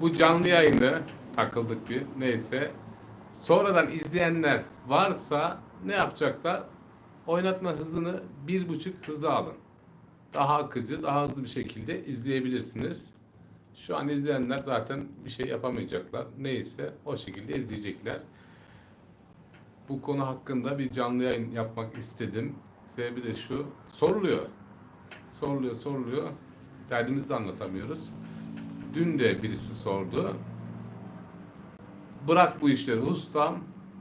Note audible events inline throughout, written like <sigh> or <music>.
bu canlı yayını takıldık bir neyse. Sonradan izleyenler varsa ne yapacaklar? Oynatma hızını bir buçuk hıza alın. Daha akıcı, daha hızlı bir şekilde izleyebilirsiniz. Şu an izleyenler zaten bir şey yapamayacaklar. Neyse o şekilde izleyecekler. Bu konu hakkında bir canlı yayın yapmak istedim. Sebebi de şu. Soruluyor. Soruluyor, soruluyor. Derdimizi de anlatamıyoruz. Dün de birisi sordu. Bırak bu işleri ustam.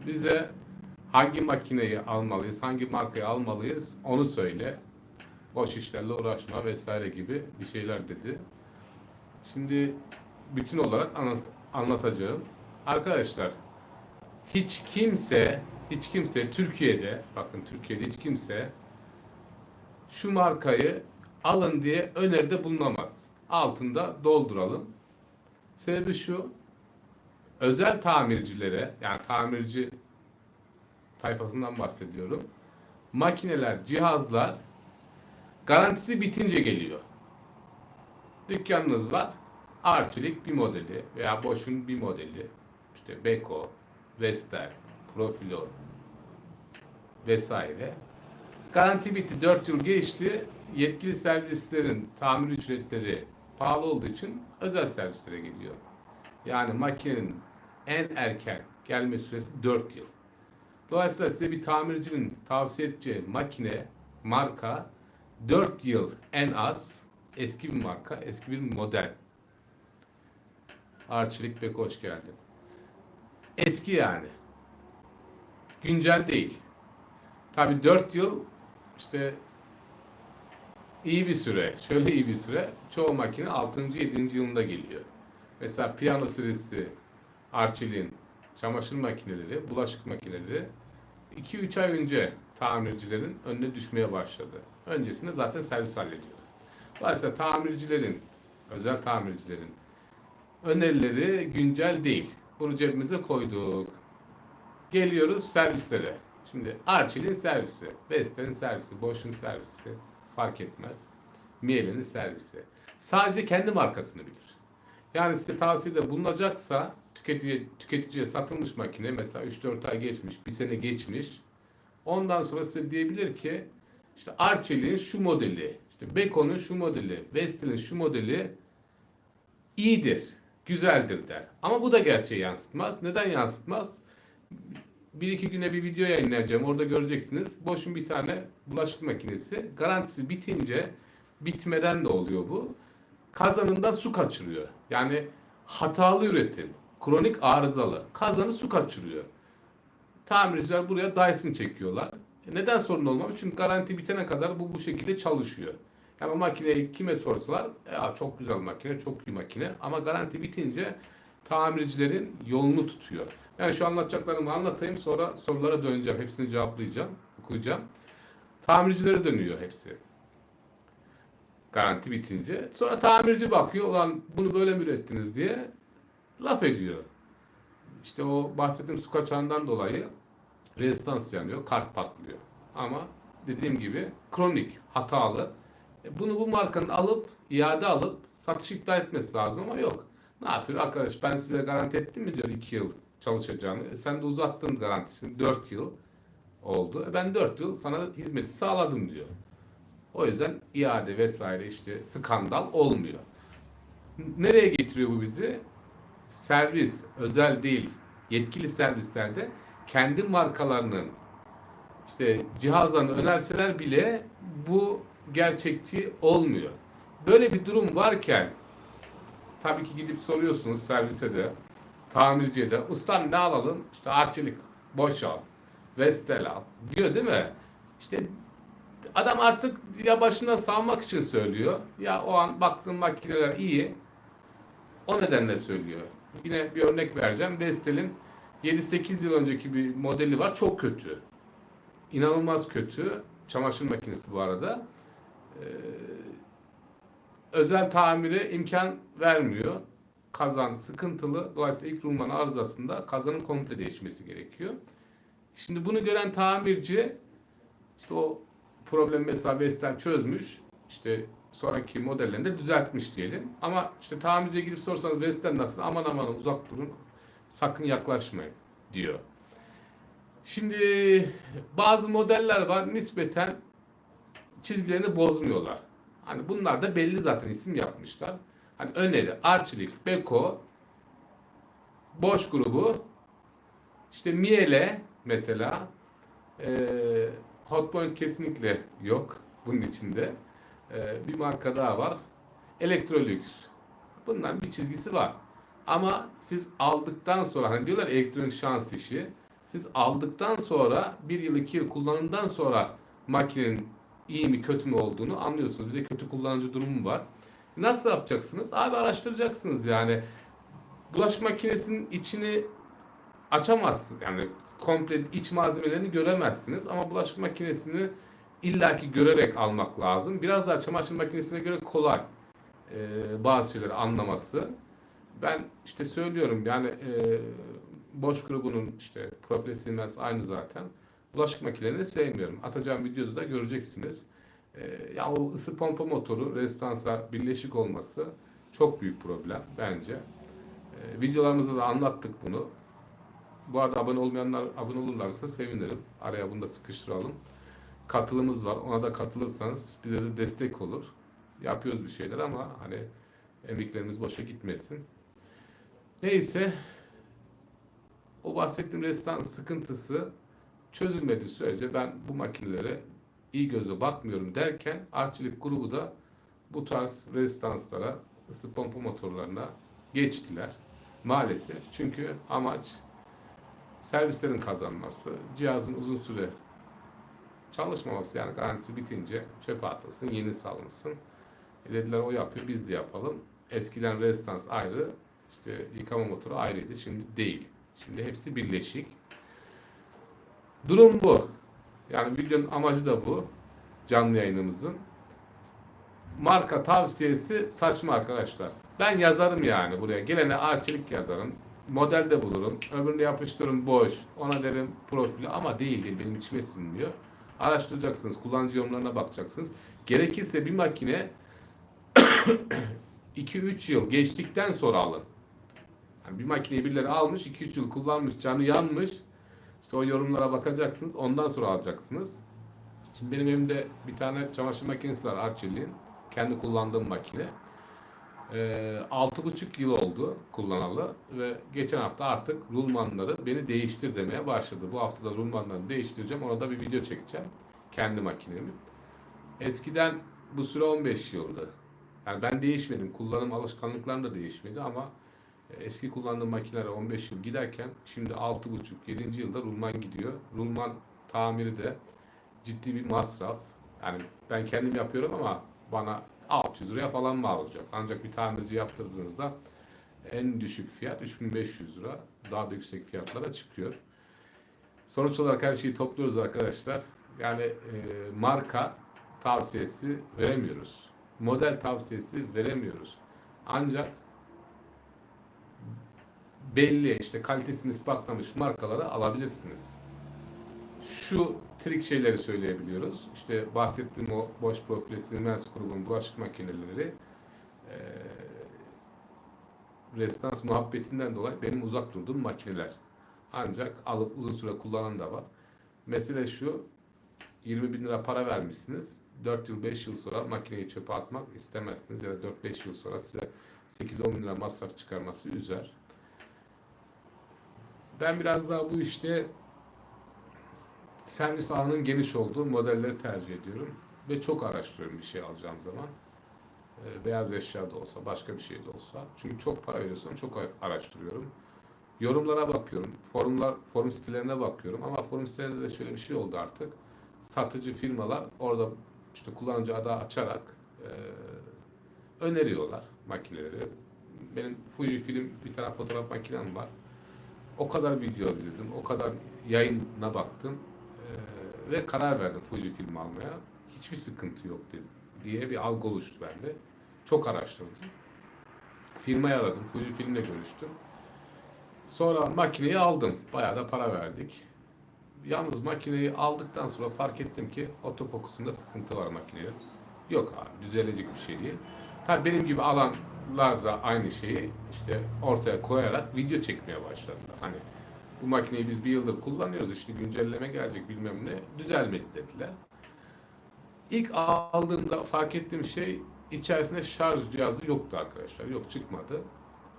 Bize hangi makineyi almalıyız, hangi markayı almalıyız onu söyle. Boş işlerle uğraşma vesaire gibi bir şeyler dedi. Şimdi bütün olarak anlat- anlatacağım. Arkadaşlar hiç kimse hiç kimse Türkiye'de bakın Türkiye'de hiç kimse şu markayı alın diye öneride bulunamaz. Altında dolduralım. Sebebi şu. Özel tamircilere yani tamirci tayfasından bahsediyorum. Makineler, cihazlar garantisi bitince geliyor. Dükkanınız var. Arçelik bir modeli veya Bosch'un bir modeli. işte Beko, Vestel, Profilo vesaire. Garanti bitti. 4 yıl geçti. Yetkili servislerin tamir ücretleri pahalı olduğu için özel servislere gidiyor. Yani makinenin en erken gelme süresi 4 yıl. Dolayısıyla size bir tamircinin tavsiye edeceği makine, marka 4 yıl en az eski bir marka, eski bir model. Arçelik Beko hoş geldin. Eski yani. Güncel değil. Tabi 4 yıl işte iyi bir süre. Şöyle iyi bir süre. Çoğu makine 6. 7. yılında geliyor. Mesela piyano süresi Arçelik'in çamaşır makineleri, bulaşık makineleri 2-3 ay önce tamircilerin önüne düşmeye başladı. Öncesinde zaten servis hallediyor. Dolayısıyla tamircilerin, özel tamircilerin önerileri güncel değil. Bunu cebimize koyduk. Geliyoruz servislere. Şimdi Arçelik'in servisi, Vestel'in servisi, Bosch'un servisi fark etmez. Miele'nin servisi. Sadece kendi markasını bilir. Yani size tavsiyede bulunacaksa tüketici, tüketiciye satılmış makine mesela 3-4 ay geçmiş, bir sene geçmiş. Ondan sonra size diyebilir ki işte Arçelik'in şu modeli, işte Beko'nun şu modeli, Vestel'in şu modeli iyidir, güzeldir der. Ama bu da gerçeği yansıtmaz. Neden yansıtmaz? Bir iki güne bir video yayınlayacağım. Orada göreceksiniz. Boş'un bir tane bulaşık makinesi. Garantisi bitince, bitmeden de oluyor bu. Kazanında su kaçırıyor. Yani hatalı üretim, kronik arızalı. Kazanı su kaçırıyor. Tamirciler buraya Dyson çekiyorlar. E neden sorun olmamış? Çünkü garanti bitene kadar bu bu şekilde çalışıyor. Yani makineyi kime sorsalar ya çok güzel makine, çok iyi makine ama garanti bitince tamircilerin yolunu tutuyor. Yani şu anlatacaklarımı anlatayım sonra sorulara döneceğim. Hepsini cevaplayacağım, okuyacağım. Tamircilere dönüyor hepsi. Garanti bitince. Sonra tamirci bakıyor ulan bunu böyle mi ürettiniz diye laf ediyor. İşte o bahsettiğim su kaçağından dolayı rezistans yanıyor, kart patlıyor. Ama dediğim gibi kronik, hatalı. E bunu bu markanın alıp, iade alıp satış iptal etmesi lazım ama yok. Ne yapıyor arkadaş ben size garanti ettim mi diyor 2 yıl çalışacağını. E sen de uzattın garantisini 4 yıl oldu. E ben 4 yıl sana hizmeti sağladım diyor. O yüzden iade vesaire işte skandal olmuyor. Nereye getiriyor bu bizi? Servis, özel değil, yetkili servislerde kendi markalarının işte cihazlarını önerseler bile bu gerçekçi olmuyor. Böyle bir durum varken tabii ki gidip soruyorsunuz servise de, tamirciye de, ustam ne alalım? İşte Arçelik, Bosch al, Vestel al diyor değil mi? İşte adam artık ya başına salmak için söylüyor ya o an baktığın makineler iyi o nedenle söylüyor. Yine bir örnek vereceğim. Vestel'in 7-8 yıl önceki bir modeli var. Çok kötü. İnanılmaz kötü. Çamaşır makinesi bu arada. Ee, özel tamire imkan vermiyor. Kazan sıkıntılı. Dolayısıyla ilk rulman arızasında kazanın komple değişmesi gerekiyor. Şimdi bunu gören tamirci işte o problem mesela Vestel çözmüş. işte sonraki modellerinde düzeltmiş diyelim. Ama işte tamirciye gidip sorsanız Western nasıl aman aman uzak durun sakın yaklaşmayın diyor. Şimdi bazı modeller var nispeten çizgilerini bozmuyorlar. Hani bunlar da belli zaten isim yapmışlar. Hani öneri, Arçelik, Beko, Boş grubu, işte Miele mesela, e, Hotpoint kesinlikle yok bunun içinde. E, bir marka daha var. Electrolux. Bunların bir çizgisi var. Ama siz aldıktan sonra hani diyorlar elektronik şans işi. Siz aldıktan sonra bir yıl iki yıl kullanımdan sonra makinenin iyi mi kötü mü olduğunu anlıyorsunuz. Bir de kötü kullanıcı durumu var. Nasıl yapacaksınız? Abi araştıracaksınız yani. Bulaşık makinesinin içini açamazsınız. Yani komple iç malzemelerini göremezsiniz. Ama bulaşık makinesini illaki görerek almak lazım. Biraz daha çamaşır makinesine göre kolay e, bazı şeyleri anlaması. Ben işte söylüyorum yani e, boş grubunun işte profil aynı zaten. Bulaşık makinelerini sevmiyorum. Atacağım videoda da göreceksiniz. E, ya o ısı pompa motoru rezistansa birleşik olması çok büyük problem bence. E, videolarımızda da anlattık bunu. Bu arada abone olmayanlar abone olurlarsa sevinirim. Araya bunu da sıkıştıralım. Katılımız var. Ona da katılırsanız bize de destek olur. Yapıyoruz bir şeyler ama hani emeklerimiz boşa gitmesin. Neyse o bahsettiğim rezistans sıkıntısı çözülmediği sürece ben bu makinelere iyi göze bakmıyorum derken Arçelik grubu da bu tarz rezistanslara, ısı pompa motorlarına geçtiler. Maalesef. Çünkü amaç servislerin kazanması, cihazın uzun süre çalışmaması yani garantisi bitince çöpe atılsın, yeni salınsın. E dediler o yapıyor, biz de yapalım. Eskiden rezistans ayrı, işte yıkama motoru ayrıydı, şimdi değil. Şimdi hepsi birleşik. Durum bu. Yani videonun amacı da bu. Canlı yayınımızın. Marka tavsiyesi saçma arkadaşlar. Ben yazarım yani buraya. Gelene arçelik yazarım. Modelde bulurum. Öbürünü yapıştırırım boş. Ona derim profili ama değil değil. Benim içime sinmiyor. Araştıracaksınız. Kullanıcı yorumlarına bakacaksınız. Gerekirse bir makine <coughs> 2-3 yıl geçtikten sonra alın. Yani bir makineyi birileri almış, 2-3 yıl kullanmış, canı yanmış. İşte o yorumlara bakacaksınız. Ondan sonra alacaksınız. Şimdi benim evimde bir tane çamaşır makinesi var Arçelik'in. Kendi kullandığım makine. Ee, altı buçuk yıl oldu kullanalı ve geçen hafta artık rulmanları beni değiştir demeye başladı. Bu hafta da rulmanlarını değiştireceğim. Ona da bir video çekeceğim. Kendi makinemi. Eskiden bu süre 15 yıldı. Yani ben değişmedim. Kullanım alışkanlıklarım da değişmedi ama eski kullandığım makineler 15 yıl giderken şimdi 6,5 7. yılda rulman gidiyor. Rulman tamiri de ciddi bir masraf. Yani ben kendim yapıyorum ama bana 600 liraya falan mal olacak. Ancak bir tamirci yaptırdığınızda en düşük fiyat 3500 lira. Daha da yüksek fiyatlara çıkıyor. Sonuç olarak her şeyi topluyoruz arkadaşlar. Yani e, marka tavsiyesi veremiyoruz. Model tavsiyesi veremiyoruz. Ancak belli işte kalitesini ispatlamış markaları alabilirsiniz. Şu trik şeyleri söyleyebiliyoruz. İşte bahsettiğim o boş profili silmez grubun bulaşık makineleri e, restans muhabbetinden dolayı benim uzak durduğum makineler. Ancak alıp uzun süre kullanan da var. Mesele şu 20 bin lira para vermişsiniz. 4 yıl 5 yıl sonra makineyi çöpe atmak istemezsiniz. Ya da 4-5 yıl sonra size 8-10 bin lira masraf çıkarması üzer. Ben biraz daha bu işte servis ağının geniş olduğu modelleri tercih ediyorum. Ve çok araştırıyorum bir şey alacağım zaman. Ee, beyaz eşya da olsa, başka bir şey de olsa. Çünkü çok para veriyorsam çok araştırıyorum. Yorumlara bakıyorum. Forumlar, forum sitelerine bakıyorum. Ama forum sitelerinde de şöyle bir şey oldu artık. Satıcı firmalar orada işte kullanıcı adı açarak e, öneriyorlar makineleri. Benim Fujifilm bir tane fotoğraf makinem var. O kadar video izledim, o kadar yayına baktım ee, ve karar verdim Fujifilm almaya. Hiçbir sıkıntı yok dedi, diye bir algı oluştu bende. Çok araştırdım. Firmayı aradım, Fujifilm'le görüştüm. Sonra makineyi aldım. Bayağı da para verdik. Yalnız makineyi aldıktan sonra fark ettim ki otofokusunda sıkıntı var makinenin. Yok abi düzelecek bir şey değil. Tabii benim gibi alanlar da aynı şeyi işte ortaya koyarak video çekmeye başladılar. Hani bu makineyi biz bir yıldır kullanıyoruz işte güncelleme gelecek bilmem ne düzelmedi dediler. İlk aldığımda fark ettiğim şey içerisinde şarj cihazı yoktu arkadaşlar. Yok çıkmadı.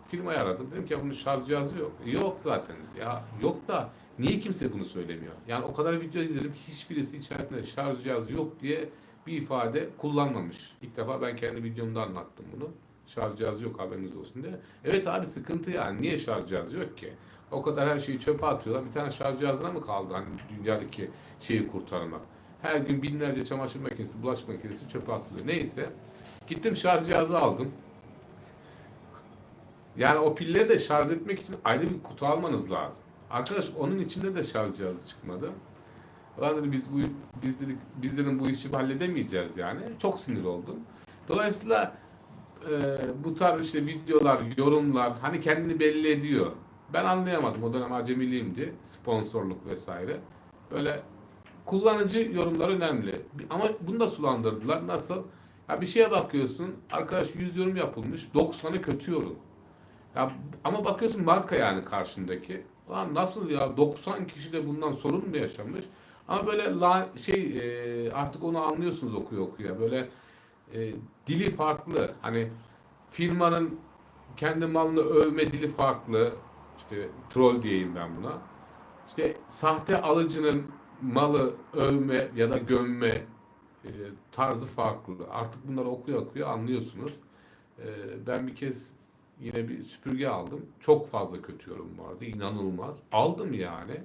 Firmayı aradım. Dedim ki ya bunun şarj cihazı yok. E, Yok zaten. Ya yok da niye kimse bunu söylemiyor? Yani o kadar video izledim hiçbirisi içerisinde şarj cihazı yok diye bir ifade kullanmamış. İlk defa ben kendi videomda anlattım bunu. Şarj cihazı yok haberiniz olsun diye. Evet abi sıkıntı yani. Niye şarj cihazı yok ki? O kadar her şeyi çöpe atıyorlar. Bir tane şarj cihazına mı kaldı hani dünyadaki şeyi kurtarmak? Her gün binlerce çamaşır makinesi, bulaşık makinesi çöpe atılıyor. Neyse. Gittim şarj cihazı aldım. Yani o pilleri de şarj etmek için ayrı bir kutu almanız lazım. Arkadaş onun içinde de şarj cihazı çıkmadı. Ulan dedi biz bu biz dedik biz bu işi halledemeyeceğiz yani. Çok sinir oldum. Dolayısıyla e, bu tarz işte videolar, yorumlar hani kendini belli ediyor. Ben anlayamadım. O dönem acemiliğimdi. Sponsorluk vesaire. Böyle kullanıcı yorumlar önemli. Ama bunu da sulandırdılar. Nasıl? Ya bir şeye bakıyorsun. Arkadaş 100 yorum yapılmış. 90'ı kötü yorum. Ya ama bakıyorsun marka yani karşındaki. Lan nasıl ya 90 kişi de bundan sorun mu yaşamış? Ama böyle la, şey e, artık onu anlıyorsunuz okuyor okuyor. Böyle e, dili farklı. Hani firmanın kendi malını övme dili farklı. İşte troll diyeyim ben buna. İşte sahte alıcının malı övme ya da gömme e, tarzı farklı. Artık bunları okuyor okuyor anlıyorsunuz. E, ben bir kez yine bir süpürge aldım. Çok fazla kötü yorum vardı. inanılmaz. Aldım yani.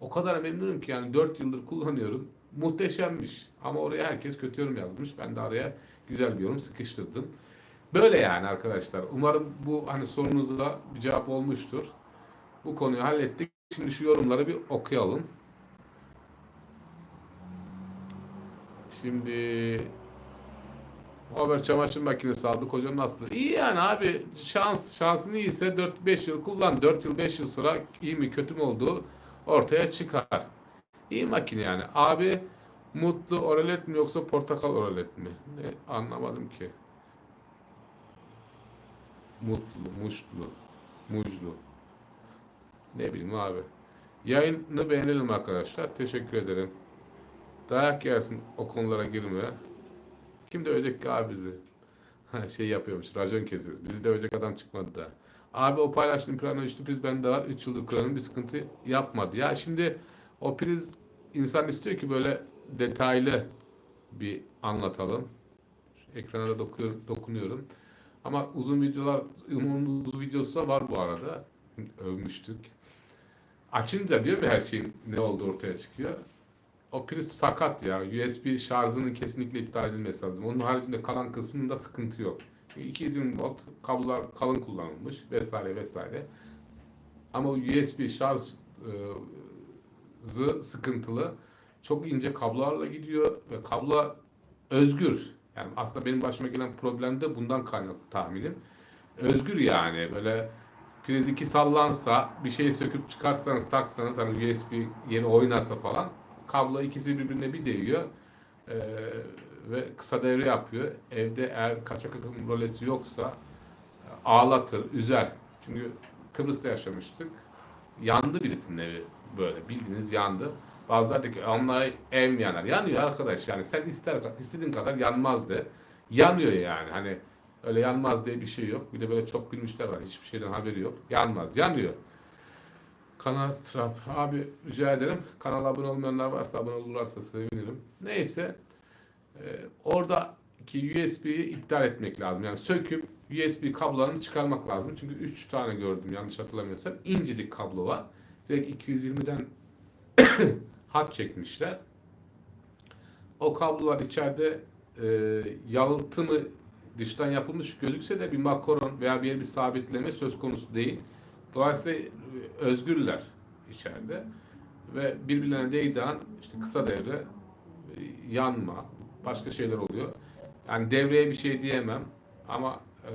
O kadar memnunum ki yani 4 yıldır kullanıyorum. Muhteşemmiş. Ama oraya herkes kötü yorum yazmış. Ben de araya güzel bir yorum sıkıştırdım. Böyle yani arkadaşlar. Umarım bu hani sorunuza bir cevap olmuştur. Bu konuyu hallettik. Şimdi şu yorumları bir okuyalım. Şimdi Haber çamaşır makinesi aldı. Kocam nasıl? İyi yani abi. Şans, şansın iyiyse 4-5 yıl kullan. 4 yıl 5 yıl sonra iyi mi kötü mü olduğu ortaya çıkar. İyi makine yani. Abi mutlu oralet mi yoksa portakal oralet mi? Ne anlamadım ki. Mutlu, muşlu, muzlu. Ne bileyim abi. Yayını beğenelim arkadaşlar. Teşekkür ederim. Dayak yersin o konulara girme. Kim dövecek ki abi bizi? Şey yapıyormuş, racon kesiyoruz. Bizi dövecek adam çıkmadı da. Abi o paylaştığım plana üçlü priz bende var. 3 yıldır kullanıyorum bir sıkıntı yapmadı. Ya şimdi o priz insan istiyor ki böyle detaylı bir anlatalım. Şu ekrana da dokuyor, dokunuyorum. Ama uzun videolar, Umut'un uzun videosu da var bu arada. Övmüştük. Açınca diyor mu her şeyin ne olduğu ortaya çıkıyor. O priz sakat ya. USB şarjının kesinlikle iptal edilmesi lazım. Onun haricinde kalan kısmında sıkıntı yok. 220 volt kablolar kalın kullanılmış vesaire vesaire. Ama USB şarj e, sıkıntılı. Çok ince kablolarla gidiyor ve kablo özgür. Yani aslında benim başıma gelen problem de bundan kaynaklı tahminim. Özgür yani böyle priz iki sallansa bir şeyi söküp çıkarsanız taksanız hani USB yeni oynarsa falan kablo ikisi birbirine bir değiyor Ee, ve kısa devre yapıyor. Evde eğer kaçak akım rolesi yoksa ağlatır, üzer. Çünkü Kıbrıs'ta yaşamıştık. Yandı birisinin evi böyle bildiğiniz yandı. Bazıları diyor ki onlar ev yanar? Yanıyor arkadaş yani sen ister istediğin kadar yanmaz de. Yanıyor yani hani öyle yanmaz diye bir şey yok. Bir de böyle çok bilmişler var hiçbir şeyden haberi yok. Yanmaz yanıyor. Kanal Trap. Abi rica ederim. Kanala abone olmayanlar varsa abone olurlarsa sevinirim. Neyse. E, oradaki USB'yi iptal etmek lazım. Yani söküp USB kablolarını çıkarmak lazım. Çünkü 3 tane gördüm yanlış hatırlamıyorsam. İncecik kablo var. Direkt 220'den hat çekmişler. O kablolar içeride e, yalıtımı dıştan yapılmış gözükse de bir makaron veya bir bir sabitleme söz konusu değil. Dolayısıyla e, özgürler içeride ve birbirlerine değdiği an işte kısa devre e, yanma başka şeyler oluyor. Yani devreye bir şey diyemem ama e,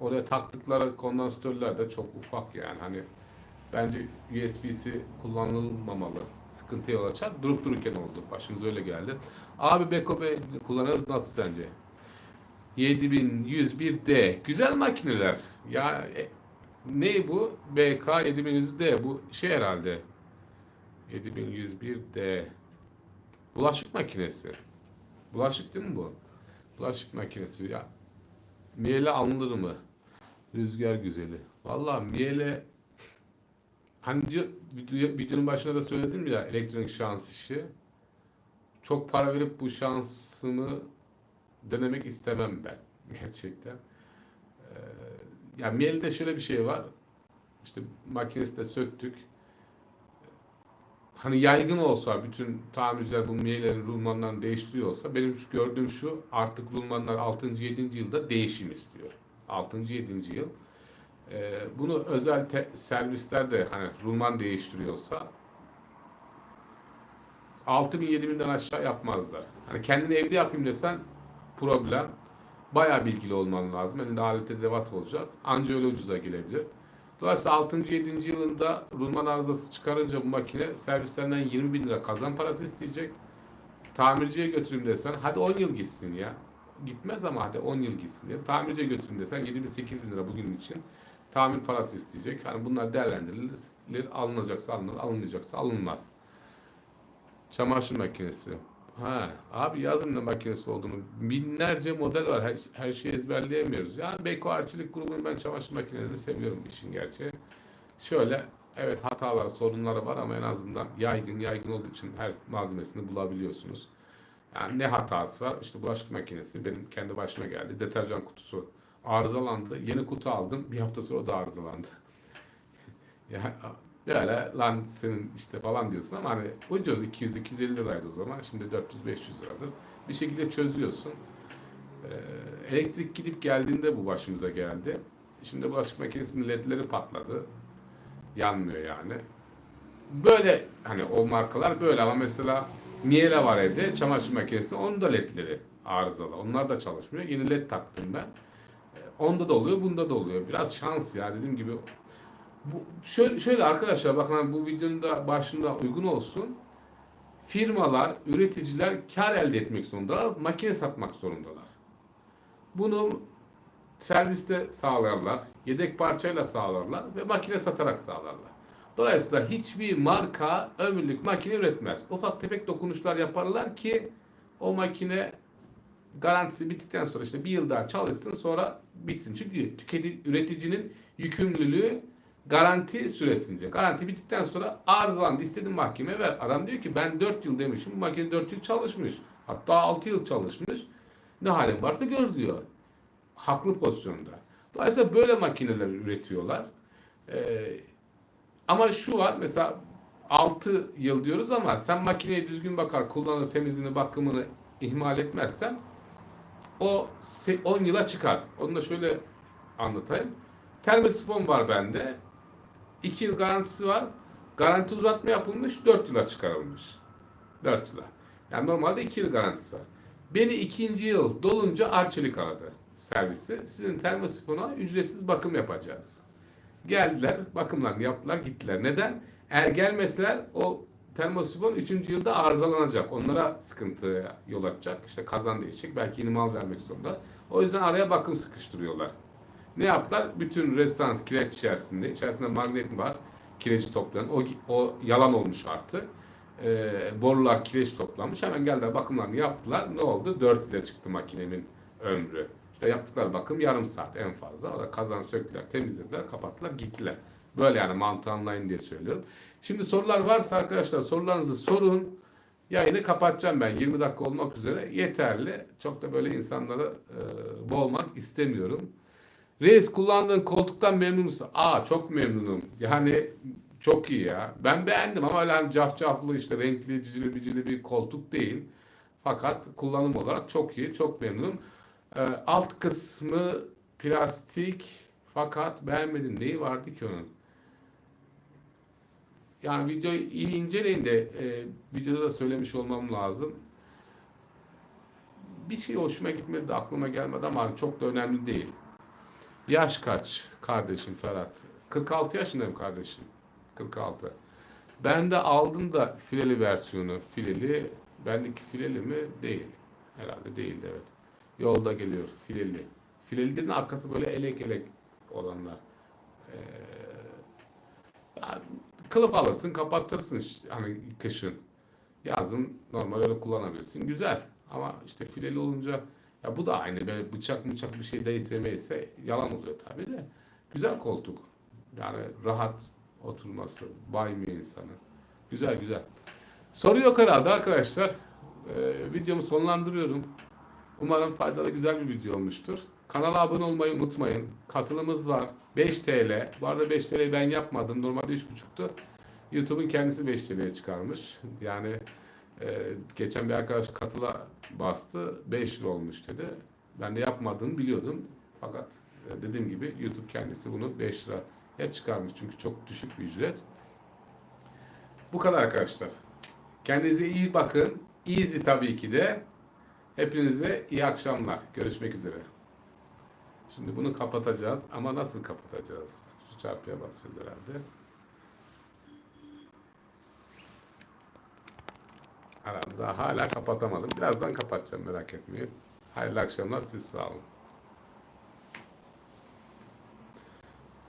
oraya taktıkları kondansatörler de çok ufak yani hani Bence USB-C kullanılmamalı. Sıkıntı yol açar. Durup dururken oldu. Başımıza öyle geldi. Abi Beko Bey kullanırız nasıl sence? 7101D. Güzel makineler. Ya e, ne bu? BK 7100D. Bu şey herhalde. 7101D. Bulaşık makinesi. Bulaşık değil mi bu? Bulaşık makinesi. Ya Miele alınır mı? Rüzgar güzeli. Vallahi Miele hani diyor, video, videonun başında da söyledim ya elektronik şans işi. Çok para verip bu şansımı denemek istemem ben <laughs> gerçekten. Ee, ya Miele'de şöyle bir şey var. İşte makinesi de söktük. Hani yaygın olsa bütün tamirciler bu Miele'lerin rulmanlarını değiştiriyor olsa benim gördüğüm şu artık rulmanlar 6. 7. yılda değişim istiyor. 6. 7. yıl. Ee, bunu özel te- servisler hani rulman değiştiriyorsa 6000 7000'den aşağı yapmazlar. Hani kendini evde yapayım desen problem. Bayağı bilgili olman lazım. Elinde alet edevat olacak. Anca öyle ucuza gelebilir. Dolayısıyla 6. 7. yılında rulman arızası çıkarınca bu makine servislerinden 20 bin lira kazan parası isteyecek. Tamirciye götüreyim desen hadi 10 yıl gitsin ya. Gitmez ama hadi 10 yıl gitsin diye. Tamirciye götüreyim desen 7 bin 8 bin lira bugün için tamir parası isteyecek. Hani bunlar değerlendirilir. Alınacaksa alınır, alınmayacaksa alınmaz. Çamaşır makinesi. Ha, abi yazın ne makinesi olduğunu binlerce model var. Her, her şeyi ezberleyemiyoruz. Yani Beko Arçelik grubunun ben çamaşır makinelerini seviyorum işin gerçeği. Şöyle evet hataları, sorunları var ama en azından yaygın, yaygın olduğu için her malzemesini bulabiliyorsunuz. Yani ne hatası var? İşte bulaşık makinesi benim kendi başıma geldi. Deterjan kutusu arızalandı. Yeni kutu aldım. Bir hafta sonra o da arızalandı. <laughs> ya böyle lan senin işte falan diyorsun ama hani ucuz 200-250 liraydı o zaman. Şimdi 400-500 liradır. Bir şekilde çözüyorsun. Ee, elektrik gidip geldiğinde bu başımıza geldi. Şimdi bulaşık makinesinin ledleri patladı. Yanmıyor yani. Böyle hani o markalar böyle ama mesela Miele var evde çamaşır makinesi onun da ledleri arızalı. Onlar da çalışmıyor. Yeni led taktım ben. Onda da oluyor, bunda da oluyor. Biraz şans ya dediğim gibi. Bu, şöyle, şöyle arkadaşlar bakın bu videonun da başında uygun olsun. Firmalar, üreticiler kar elde etmek zorundalar, makine satmak zorundalar. Bunu serviste sağlarlar, yedek parçayla sağlarlar ve makine satarak sağlarlar. Dolayısıyla hiçbir marka ömürlük makine üretmez. Ufak tefek dokunuşlar yaparlar ki o makine garantisi bittikten sonra işte bir yıl daha çalışsın sonra bitsin. Çünkü tüketici, üreticinin yükümlülüğü garanti süresince. Garanti bittikten sonra arızalandı istediğin mahkeme ver. Adam diyor ki ben 4 yıl demişim bu makine 4 yıl çalışmış. Hatta 6 yıl çalışmış. Ne halin varsa gör diyor. Haklı pozisyonda. Dolayısıyla böyle makineler üretiyorlar. Ee, ama şu var mesela 6 yıl diyoruz ama sen makineye düzgün bakar, kullanır, temizliğini, bakımını ihmal etmezsen o se- 10 yıla çıkar. Onu da şöyle anlatayım. Termosifon var bende. 2 yıl garantisi var. Garanti uzatma yapılmış 4 yıla çıkarılmış. 4 yıla. Yani normalde 2 yıl garantisi var. Beni ikinci yıl dolunca Arçelik aradı servisi. Sizin termosifona ücretsiz bakım yapacağız. Geldiler, bakımlarını yaptılar, gittiler. Neden? Eğer gelmeseler o termosifon 3. yılda arızalanacak. Onlara sıkıntı yol açacak. İşte kazan değişecek. Belki yeni mal vermek zorunda. O yüzden araya bakım sıkıştırıyorlar. Ne yaptılar? Bütün rezistans kireç içerisinde. İçerisinde magnet var. Kireci toplayan. O, o yalan olmuş artık. Ee, borular kireç toplanmış. Hemen geldiler bakımlarını yaptılar. Ne oldu? 4 ile çıktı makinemin ömrü. İşte yaptıkları bakım yarım saat en fazla. O da kazan söktüler, temizlediler, kapattılar, gittiler. Böyle yani mantığı anlayın diye söylüyorum. Şimdi sorular varsa arkadaşlar sorularınızı sorun. Yayını kapatacağım ben. 20 dakika olmak üzere. Yeterli. Çok da böyle insanları e, boğmak istemiyorum. Reis kullandığın koltuktan memnun musun? Aa çok memnunum. Yani çok iyi ya. Ben beğendim ama öyle hani cafcaflı işte renkli cicili bicili bir koltuk değil. Fakat kullanım olarak çok iyi. Çok memnunum. Ee, alt kısmı plastik fakat beğenmedim. Neyi vardı ki onun? Yani videoyu iyi inceleyin de e, videoda da söylemiş olmam lazım. Bir şey hoşuma gitmedi de aklıma gelmedi ama çok da önemli değil. Yaş kaç kardeşim Ferhat? 46 yaşındayım kardeşim. 46. Ben de aldım da fileli versiyonu. Fileli. Bendeki fileli mi? Değil. Herhalde değildi evet. Yolda geliyor fileli. Fileli dediğin arkası böyle elek elek olanlar. Ee, kılıf alırsın kapatırsın hani kışın. Yazın normal öyle kullanabilirsin. Güzel. Ama işte fileli olunca ya bu da aynı. Böyle bıçak bıçak bir şey değse meyse yalan oluyor tabii de. Güzel koltuk. Yani rahat oturması. Baymıyor insanı. Güzel güzel. Soru yok herhalde arkadaşlar. Ee, videomu sonlandırıyorum. Umarım faydalı güzel bir video olmuştur. Kanala abone olmayı unutmayın. Katılımız var. 5 TL. Bu arada 5 TL'yi ben yapmadım. Normalde 3,5'tu. YouTube'un kendisi 5 TL'ye çıkarmış. Yani e, geçen bir arkadaş katıla bastı. 5 lira olmuş dedi. Ben de yapmadığını biliyordum. Fakat e, dediğim gibi YouTube kendisi bunu 5 liraya çıkarmış. Çünkü çok düşük bir ücret. Bu kadar arkadaşlar. Kendinize iyi bakın. Easy tabii ki de. Hepinize iyi akşamlar. Görüşmek üzere. Şimdi bunu kapatacağız ama nasıl kapatacağız? Şu çarpıya basıyoruz herhalde. Herhalde hala kapatamadım. Birazdan kapatacağım merak etmeyin. Hayırlı akşamlar. Siz sağ olun.